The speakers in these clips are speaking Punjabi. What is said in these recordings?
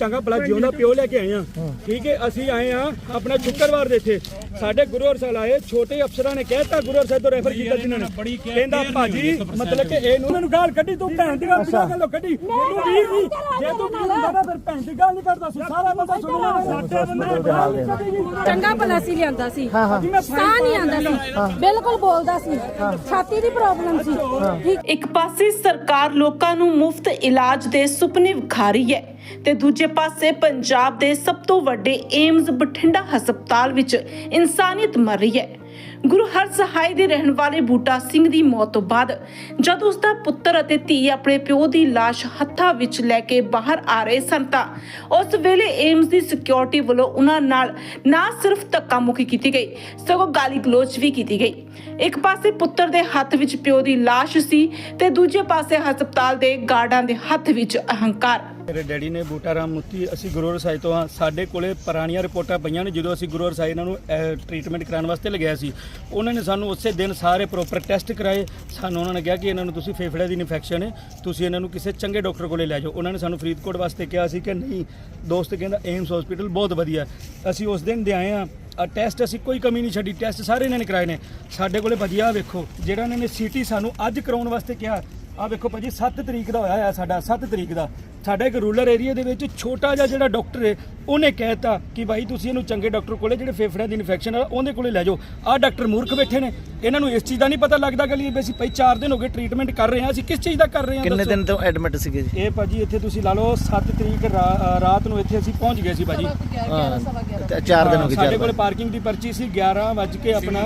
ਚੰਗਾ ਭਲਾ ਜਿਉਂਦਾ ਪਿਓ ਲੈ ਕੇ ਆਏ ਆ। ਠੀਕ ਹੈ ਅਸੀਂ ਆਏ ਆ ਆਪਣਾ ਸ਼ੁੱਕਰਵਾਰ ਦੇ ਇੱਥੇ। ਸਾਡੇ ਗੁਰੂ ਸਾਹਿਬ ਆਏ ਛੋਟੇ ਅਫਸਰਾਂ ਨੇ ਕਹਿਤਾ ਗੁਰੂ ਸਾਹਿਬ ਤੋਂ ਰੈਫਰ ਕੀਤਾ ਜਿਨ੍ਹਾਂ ਨੇ। ਕਹਿੰਦਾ ਭਾਜੀ ਮਤਲਬ ਕਿ ਇਹ ਉਹਨਾਂ ਨੂੰ ਗਾਲ ਕੱਢੀ ਤੂੰ ਭੈਣ ਦੀ ਗਾਲ ਕੱਢੀ। ਤੂੰ ਵੀਰ ਨਹੀਂ ਜੇ ਤੂੰ ਵੀਰ ਹੁੰਦਾ ਨਾ ਫਿਰ ਭੈਣ ਦੀ ਗਾਲ ਨਹੀਂ ਕਰਦਾ ਸੀ। ਸਾਰਾ ਬੰਦਾ ਸੁਣਨਾ ਸਾਡੇ ਬੰਦੇ ਚੰਗਾ ਭਲਾ ਸੀ ਲਿਆਂਦਾ ਸੀ। ਸਾਹ ਨਹੀਂ ਆਂਦਾ ਸੀ। ਬਿਲਕੁਲ ਬੋਲਦਾ ਸੀ। ਛਾਤੀ ਦੀ ਪ੍ਰੋਬਲਮ ਸੀ। ਠੀਕ। ਇੱਕ ਪਾਸੇ ਸਰਕਾਰ ਲੋਕਾਂ ਨੂੰ ਮੁਫਤ ਇਲਾਜ ਦੇ ਸੁਪਨੇ ਵਿਖਾ ਰਹੀ ਹੈ। ਤੇ ਦੂਜੇ ਪਾਸੇ ਪੰਜਾਬ ਦੇ ਸਭ ਤੋਂ ਵੱਡੇ ਏਮਜ਼ ਬਠਿੰਡਾ ਹਸਪਤਾਲ ਵਿੱਚ ਇਨਸਾਨੀਅਤ ਮਰ ਰਹੀ ਹੈ। ਗੁਰੂ ਹਰ ਸਹਾਇ ਦੇ ਰਹਿਣ ਵਾਲੇ ਬੂਟਾ ਸਿੰਘ ਦੀ ਮੌਤ ਤੋਂ ਬਾਅਦ ਜਦ ਉਸ ਦਾ ਪੁੱਤਰ ਅਤੇ ਧੀ ਆਪਣੇ ਪਿਓ ਦੀ ਲਾਸ਼ ਹੱਥਾਂ ਵਿੱਚ ਲੈ ਕੇ ਬਾਹਰ ਆ ਰਹੇ ਸਨ ਤਾਂ ਉਸ ਵੇਲੇ ਏਮਜ਼ ਦੀ ਸਿਕਿਉਰਿਟੀ ਵੱਲੋਂ ਉਹਨਾਂ ਨਾਲ ਨਾ ਸਿਰਫ ਧੱਕਾ ਮੁੱਕੀ ਕੀਤੀ ਗਈ, ਸਗੋਂ ਗਾਲੀ ਗਲੋਚ ਵੀ ਕੀਤੀ ਗਈ। ਇੱਕ ਪਾਸੇ ਪੁੱਤਰ ਦੇ ਹੱਥ ਵਿੱਚ ਪਿਓ ਦੀ ਲਾਸ਼ ਸੀ ਤੇ ਦੂਜੇ ਪਾਸੇ ਹਸਪਤਾਲ ਦੇ ਗਾਰਡਾਂ ਦੇ ਹੱਥ ਵਿੱਚ ਅਹੰਕਾਰ। ਮੇਰੇ ਡੈਡੀ ਨੇ ਬੂਟਾ ਰਾਮ ਮੁੱਤੀ, ਅਸੀਂ ਗੁਰੂ ਰਸਾਈ ਤੋਂ ਆ ਸਾਡੇ ਕੋਲੇ ਪੁਰਾਣੀਆਂ ਰਿਪੋਰਟਾਂ ਪਈਆਂ ਨੇ, ਜਦੋਂ ਅਸੀਂ ਗੁਰੂ ਰਸਾਈ ਇਹਨਾਂ ਨੂੰ ਟ੍ਰੀਟਮੈਂਟ ਕਰਾਉਣ ਵਾਸਤੇ ਲਗਾਇਆ ਸੀ। ਉਹਨਾਂ ਨੇ ਸਾਨੂੰ ਉਸੇ ਦਿਨ ਸਾਰੇ ਪ੍ਰੋਪਰ ਟੈਸਟ ਕਰਾਏ। ਸਾਨੂੰ ਉਹਨਾਂ ਨੇ ਕਿਹਾ ਕਿ ਇਹਨਾਂ ਨੂੰ ਤੁਸੀਂ ਫੇਫੜੇ ਦੀ ਇਨਫੈਕਸ਼ਨ ਹੈ, ਤੁਸੀਂ ਇਹਨਾਂ ਨੂੰ ਕਿਸੇ ਚੰਗੇ ਡਾਕਟਰ ਕੋਲੇ ਲੈ ਜਾਓ। ਉਹਨਾਂ ਨੇ ਸਾਨੂੰ ਫਰੀਦਕੋਟ ਵਾਸਤੇ ਕਿਹਾ ਸੀ ਕਿ ਨਹੀਂ, ਦੋਸਤ ਕਹਿੰਦਾ ਏਮਸ ਹਸਪੀਟਲ ਬਹੁਤ ਵਧੀਆ ਅਸੀਂ ਉਸ ਦਿਨ ਦੇ ਆਏ ਹਾਂ, ਆ ਟੈਸਟ ਅਸੀਂ ਕੋਈ ਕਮੀ ਨਹੀਂ ਛੱਡੀ ਟੈਸਟ ਸਾਰੇ ਇਹਨਾਂ ਨੇ ਕਰਾਏ ਨੇ। ਸਾਡੇ ਕੋਲੇ ਵਧੀਆ ਵੇਖੋ, ਜਿਹੜਾ ਇਹਨਾਂ ਨੇ ਸੀਟੀ ਸਾਨੂੰ ਅੱਜ ਕਰਾਉਣ ਵਾਸਤੇ ਕਿਹਾ ਆ ਵੇਖੋ ਭਾਜੀ 7 ਤਰੀਕ ਦਾ ਹੋਇਆ ਆ ਸਾਡਾ 7 ਤਰੀਕ ਦਾ। ਸਾਡਾ ਇੱਕ ਰੂਰਲ ਏਰੀਆ ਦੇ ਵਿੱਚ ਛੋਟਾ ਜਿਹਾ ਜਿਹੜਾ ਡਾਕਟਰ ਹੈ ਉਹਨੇ ਕਹਿਤਾ ਕਿ ਭਾਈ ਤੁਸੀਂ ਇਹਨੂੰ ਚੰਗੇ ਡਾਕਟਰ ਕੋਲੇ ਜਿਹੜੇ ਫੇਫੜਿਆਂ ਦੀ ਇਨਫੈਕਸ਼ਨ ਆ ਉਹਦੇ ਕੋਲੇ ਲੈ ਜਾਓ। ਆਹ ਡਾਕਟਰ ਮੂਰਖ ਬੈਠੇ ਨੇ। ਇਹਨਾਂ ਨੂੰ ਇਸ ਚੀਜ਼ ਦਾ ਨਹੀਂ ਪਤਾ ਲੱਗਦਾ ਕਿ ਵੀ ਅਸੀਂ ਭਾਈ 4 ਦਿਨ ਹੋ ਗਏ ਟ੍ਰੀਟਮੈਂਟ ਕਰ ਰਹੇ ਹਾਂ ਅਸੀਂ ਕਿਸ ਚੀਜ਼ ਦਾ ਕਰ ਰਹੇ ਹਾਂ ਕਿੰਨੇ? ਦਿਨ ਤੋਂ ਐਡਮਿਟ ਸੀਗੇ ਜੀ? ਇਹ ਭਾਜੀ ਇੱਥੇ ਤੁਸੀਂ ਲਾ ਲਓ 7 ਤਰੀਕ ਰਾਤ ਨੂੰ ਇੱਥੇ ਅਸੀਂ ਪਹੁੰਚ ਗਏ ਸੀ ਭਾਜੀ। ਹਾਂ ਤੇ ਚਾਰ ਦਿਨ ਹੋ ਗਏ ਸਾਡੇ ਕੋਲੇ। ਪਾਰਕਿੰਗ ਦੀ ਪਰਚੀ ਸੀ 11 ਵੱਜ ਕੇ ਆਪਣਾ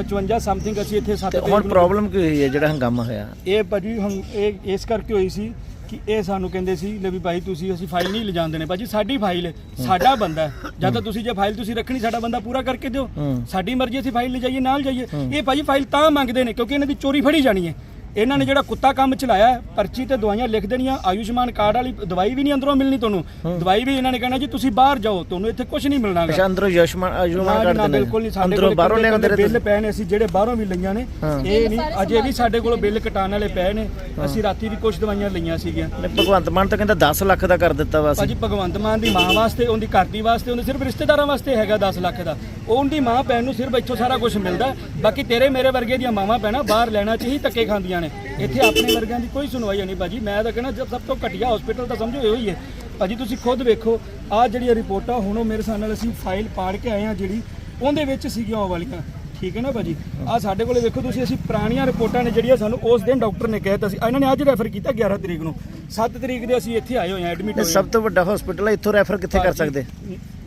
55 ਸਮਥਿੰਗ ਅਸੀਂ ਇੱਥੇ 7 ਤੇ ਹੁਣ ਪ੍ਰੋਬਲਮ ਕੀ ਹੋਈ ਹੈ ਜਿਹੜਾ ਹੰਗਾਮਾ ਹੋਇਆ? ਇਹ ਭਾਜੀ ਹੁਣ ਇਹ ਇਸ ਕਰਕੇ ਹੋਈ ਸੀ ਕਿ ਇਹ ਸਾਨੂੰ ਕਹਿੰਦੇ ਸੀ ਲੈ ਵੀ ਭਾਈ ਤੁਸੀਂ ਅਸੀਂ ਫਾਈਲ ਨਹੀਂ ਲਿਜਾਂਦੇ ਨੇ। ਭਾਜੀ ਸਾਡੀ ਫਾਈਲ ਹੈ ਸਾਡਾ ਬੰਦਾ ਹੈ। ਜਾਂ ਤਾਂ ਤੁਸੀਂ ਜੇ ਫਾਈਲ ਤੁਸੀਂ ਰੱਖਣੀ ਸਾਡਾ ਬੰਦਾ ਪੂਰਾ ਕਰਕੇ ਦਿਓ। ਸਾਡੀ ਮਰਜ਼ੀ ਅਸੀਂ ਫਾਈਲ ਲਿਜਾਈਏ ਨਾਲ ਜਾਈਏ। ਇਹ ਭਾਜੀ ਫਾਈਲ ਤਾਂ ਮੰਗਦੇ ਨੇ ਕਿਉਂਕਿ ਇਹਨਾਂ ਦੀ ਚੋਰੀ ਫੜੀ ਜਾਣੀ ਹੈ। ਇਹਨਾਂ ਨੇ ਜਿਹੜਾ ਕੁੱਤਾ ਕੰਮ ਚਲਾਇਆ ਹੈ, ਪਰਚੀ ਤੇ ਦਵਾਈਆਂ ਲਿਖ ਦੇਣੀਆਂ ਆਯੁਸ਼ਮਾਨ ਕਾਰਡ ਵਾਲੀ ਦਵਾਈ ਵੀ ਨਹੀਂ ਅੰਦਰੋਂ ਮਿਲਣੀ ਤੁਹਾਨੂੰ। ਦਵਾਈ ਵੀ ਇਹਨਾਂ ਨੇ ਕਹਿਣਾ ਜੀ ਤੁਸੀਂ ਬਾਹਰ ਜਾਓ ਤੁਹਾਨੂੰ ਇੱਥੇ ਕੁਝ ਨਹੀਂ ਮਿਲਣਾ ਗਾ। ਅੱਛਾ ਅੰਦਰੋਂ ਯਸ਼ਮਾਨ ਨਾ ਅਯੁਸ਼ਮਾਨ ਜੀ, ਨਾ, ਬਿਲਕੁਲ ਨਹੀਂ ਸਾਡੇ ਅੰਦਰੋਂ ਕੋਲ ਬਾਹਰੋਂ ਲਿਆਉਂਦੇ ਰਹੇ ਬਿੱਲ? ਪਏ ਨੇ ਅਸੀਂ ਜਿਹੜੇ ਬਾਹਰੋਂ ਵੀ ਲਈਆਂ ਨੇ। ਇਹ ਨਹੀਂ ਅਜੇ ਵੀ ਸਾਡੇ ਕੋਲ ਬਿੱਲ ਕਟਾਣ ਵਾਲੇ ਪਏ ਨੇ ਅਸੀਂ ਰਾਤੀ ਵੀ ਕੁਝ ਦਵਾਈਆਂ ਲਈਆਂ ਸੀਗੀਆਂ। ਨੇ ਭਗਵੰਤ ਮਾਨ ਤਾਂ ਕਹਿੰਦਾ 10 ਲੱਖ ਦਾ ਕਰ ਦਿੱਤਾ ਵਾ ਭਾਜੀ ਅਸੀਂ ਭਗਵੰਤ ਮਾਨ ਦੀ ਮਾਂ ਵਾਸਤੇ ਉਹਦੀ ਘਰ ਦੀ ਵਾਸਤੇ ਉਹਦੇ ਸਿਰਫ ਰਿਸ਼ਤੇਦਾਰਾਂ ਵਾਸਤੇ ਹੈਗਾ 10 ਲੱਖ ਦਾ। ਉਹਦੀ ਮਾਂ ਭੈਣ ਨੂੰ ਸਿਰਫ ਇੱਥੋਂ ਸਾਰਾ ਕੁਝ ਮਿਲਦਾ। ਬਾਕੀ ਤੇਰੇ ਮੇਰੇ ਵਰਗੇ ਦੀਆਂ ਮਾਵਾਂ ਭੈਣਾਂ ਬਾਹਰ ਲੈਣਾ ਚ ਹੀ ਧੱਕੇ ਖਾਂਦੀਆਂ ਨੇ। ਇੱਥੇ ਆਪਣੇ ਵਰਗਿਆਂ ਦੀ ਕੋਈ ਸੁਣਵਾਈ ਨਹੀਂ ਭਾਜੀ। ਮੈਂ ਤਾਂ ਕਹਿੰਦਾ ਸਭ ਤੋਂ ਘਟੀਆ ਹਸਪੀਟਲ ਤਾਂ ਸਮਝੋ ਇਹੋ ਹੀ ਹੈ। ਭਾਜੀ ਤੁਸੀਂ ਖੁਦ ਵੇਖੋ ਆਹ ਜਿਹੜੀਆਂ ਰਿਪੋਰਟਾਂ ਹੁਣ ਉਹ ਮੇਰੇ ਸਾਹ ਨਾਲ ਅਸੀਂ ਫਾਈਲ ਪਾੜ ਕੇ ਆਏ ਆ ਜਿਹੜੀ ਉਹਦੇ ਵਿੱਚ ਸੀਗੀਆਂ ਉਹ ਵਾਲੀਆਂ। ਠੀਕ ਹੈ ਨਾ ਭਾਜੀ? ਆ ਸਾਡੇ ਕੋਲੇ ਵੇਖੋ ਤੁਸੀਂ ਅਸੀਂ ਪੁਰਾਣੀਆਂ ਰਿਪੋਰਟਾਂ ਨੇ ਜਿਹੜੀਆਂ ਸਾਨੂੰ ਉਸ ਦਿਨ ਡਾਕਟਰ ਨੇ ਕਹਿਤਾ ਸੀ। ਇਹਨਾਂ ਨੇ ਅੱਜ ਰੈਫਰ ਕੀਤਾ 11 ਤਰੀਕ ਨੂੰ। 7 ਤਰੀਕ ਦੇ ਅਸੀਂ ਇੱਥੇ ਆਏ ਹੋਏ ਆ ਐਡਮਿਟ ਹੋਏ ਸਭ ਤੋਂ ਵੱਡਾ ਹਸਪੀਟਲ ਹੈ ਇੱਥੋਂ ਰੈਫਰ ਕਿੱਥੇ ਕਰ ਸਕਦੇ?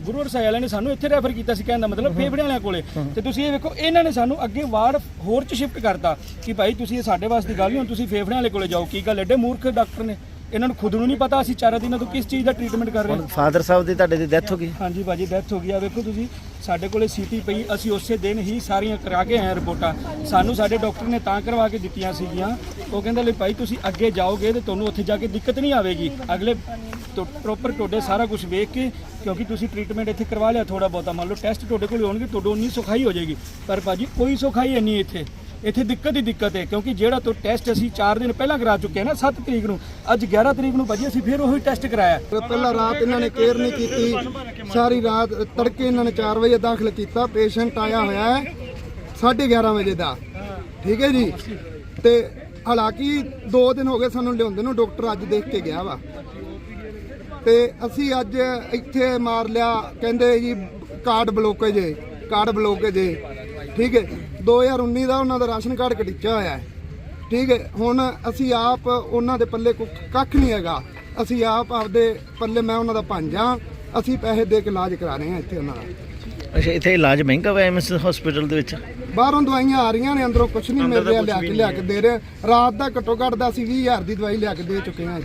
ਗੁਰੂ ਰਸਾਇ ਵਾਲਿਆਂ ਨੇ ਸਾਨੂੰ ਇੱਥੇ ਰੈਫਰ ਕੀਤਾ ਸੀ ਕਹਿਣ ਦਾ ਮਤਲਬ ਫੇਫੜਿਆਂ ਵਾਲਿਆਂ ਕੋਲੇ। ਤੇ ਤੁਸੀਂ ਇਹ ਵੇਖੋ ਇਹਨਾਂ ਨੇ ਸਾਨੂੰ ਅੱਗੇ ਵਾਰਡ ਹੋਰ ਚ ਸ਼ਿਫਟ ਕਰਤਾ ਕਿ ਭਾਈ ਤੁਸੀਂ ਇਹ ਸਾਡੇ ਵਾਸਤੇ ਗੱਲ ਨਹੀਂ ਹੁਣ ਤੁਸੀਂ ਫੇਫੜਿਆਂ ਵਾਲੇ ਕੋਲੇ ਜਾਓ ਕੀ ਗੱਲ ਐਡੇ ਮੂਰਖ ਡਾਕਟਰ ਨੇ। ਇਹਨਾਂ ਨੂੰ ਖੁਦ ਨੂੰ ਨਹੀਂ ਪਤਾ ਅਸੀਂ ਚਾਰ ਦਿਨਾਂ ਤੋਂ ਕਿਸ ਚੀਜ਼ ਦਾ ਟ੍ਰੀਟਮੈਂਟ ਕਰ ਰਹੇ ਹਾਂ ਫਾਦਰ ਸਾਹਿਬ ਦੀ ਤੁਹਾਡੇ ਦੀ ਡੈਥ ਹੋ ਗਈ। ਹਾਂਜੀ ਭਾਜੀ ਡੈਥ ਹੋ ਗਈ। ਆ ਵੇਖੋ ਤੁਸੀਂ ਸਾਡੇ ਕੋਲੇ ਸੀਟੀ ਪਈ ਅਸੀਂ ਉਸੇ ਦਿਨ ਹੀ ਸਾਰੀਆਂ ਕਰਾ ਕੇ ਆਏ ਰਿਪੋਰਟਾਂ। ਸਾਨੂੰ ਸਾਡੇ ਡਾਕਟਰ ਨੇ ਤਾਂ ਕਰਵਾ ਕੇ ਦਿੱਤੀਆਂ ਸੀਗੀਆਂ। ਉਹ ਕਹਿੰਦਾ ਲੈ ਭਾਈ ਤੁਸੀਂ ਅੱਗੇ ਜਾਓਗੇ ਤੇ ਤੁਹਾਨੂੰ ਉੱਥੇ ਜਾ ਕੇ ਦਿੱਕਤ ਨਹੀਂ ਆਵੇਗੀ। ਅਗਲੇ ਪ੍ਰੋਪਰ ਤੁਹਾਡੇ ਸਾਰਾ ਕੁਝ ਵੇਖ ਕੇ ਕਿਉਂਕਿ ਤੁਸੀਂ ਟ੍ਰੀਟਮੈਂਟ ਇੱਥੇ ਕਰਵਾ ਲਿਆ ਥੋੜਾ ਬਹੁਤਾ। ਮੰਨ ਲਓ ਟੈਸਟ ਤੁਹਾਡੇ ਕੋਲ ਹੋਣਗੇ ਤੁਹਾਡੇ ਉਨੀ ਸੁਖਾਈ ਹੋ ਜਾਏਗੀ। ਪਰ ਭਾਜੀ ਕੋਈ ਸੁਖਾਈ ਨਹੀਂ ਇੱਥੇ। ਇੱਥੇ ਦਿੱਕਤ ਹੀ ਦਿੱਕਤ ਹੈ, ਕਿਉਂਕਿ ਜਿਹੜਾ ਤੋਂ ਟੈਸਟ ਅਸੀਂ 4 ਦਿਨ ਪਹਿਲਾਂ ਕਰਾ ਚੁੱਕੇ ਨਾ 7 ਤਰੀਕ ਨੂੰ। ਅੱਜ 11 ਤਰੀਕ ਨੂੰ ਭਾਜੀ ਅਸੀਂ ਫਿਰ ਉਹੀ ਟੈਸਟ ਕਰਾਇਆ। ਪਹਿਲਾਂ ਰਾਤ ਇਹਨਾਂ ਨੇ ਕੇਅਰ ਨਹੀਂ ਕੀਤੀ, ਸਾਰੀ ਰਾਤ ਤੜਕੇ ਇਹਨਾਂ ਨੇ 4 ਵਜੇ ਦਾਖਲ ਕੀਤਾ ਪੇਸ਼ੈਂਟ ਆਇਆ ਹੋਇਆ ਹੈ 11:30 ਵਜੇ ਦਾ। ਠੀਕ ਹੈ ਜੀ? ਤੇ ਹਾਲਾਂਕਿ 2 ਦਿਨ ਹੋ ਗਏ ਸਾਨੂੰ ਲਿਆਉਂਦੇ ਨੂੰ, ਡਾਕਟਰ ਅੱਜ ਦੇਖ ਕੇ ਗਿਆ ਵਾ। ਤੇ ਅਸੀਂ ਅੱਜ ਇੱਥੇ ਮਾਰ ਲਿਆ, ਕਹਿੰਦੇ ਜੀ ਕਾਰਡ ਬਲੋਕੇਜ ਹੈ, ਕਾਰਡ ਬਲੋਕੇਜ ਹੈ। ਠੀਕ ਹੈ? 2019 ਦਾ ਉਹਨਾਂ ਦਾ ਰਾਸ਼ਨ ਕਾਰਡ ਕਟਿੱਚਾ ਹੋਇਆ ਹੈ। ਠੀਕ ਹੈ ਹੁਣ ਅਸੀਂ ਆਪ ਉਹਨਾਂ ਦੇ ਪੱਲੇ ਕੁ- ਕੱਖ ਨਹੀਂ ਹੈਗਾ। ਅਸੀਂ ਆਪ ਆਪਦੇ ਪੱਲੇ ਮੈਂ ਉਹਨਾਂ ਦਾ ਭਾਂਜਾ ਅਸੀਂ ਪੈਸੇ ਦੇ ਕੇ ਇਲਾਜ ਕਰਾ ਰਹੇ ਹਾਂ ਇੱਥੇ ਉਹਨਾਂ ਦਾ। ਅੱਛਾ ਇੱਥੇ ਇਲਾਜ ਮਹਿੰਗਾ ਵਾ ਐਮਐਸ ਹਸਪੀਟਲ ਦੇ ਵਿੱਚ? ਬਾਹਰੋਂ ਦਵਾਈਆਂ ਆ ਰਹੀਆਂ ਨੇ ਅੰਦਰੋਂ ਕੁਝ ਨਹੀਂ ਮਿਲ ਰਿਹਾ ਲਿਆ ਕੇ ਲਿਆ ਕੇ ਦੇ ਰਹੇ। ਰਾਤ ਦਾ ਘੱਟੋ ਘੱਟ ਦਾ ਅਸੀਂ 20000 ਦੀ ਦਵਾਈ ਲਿਆ ਕੇ ਦੇ ਚੁੱਕੇ ਹਾਂ।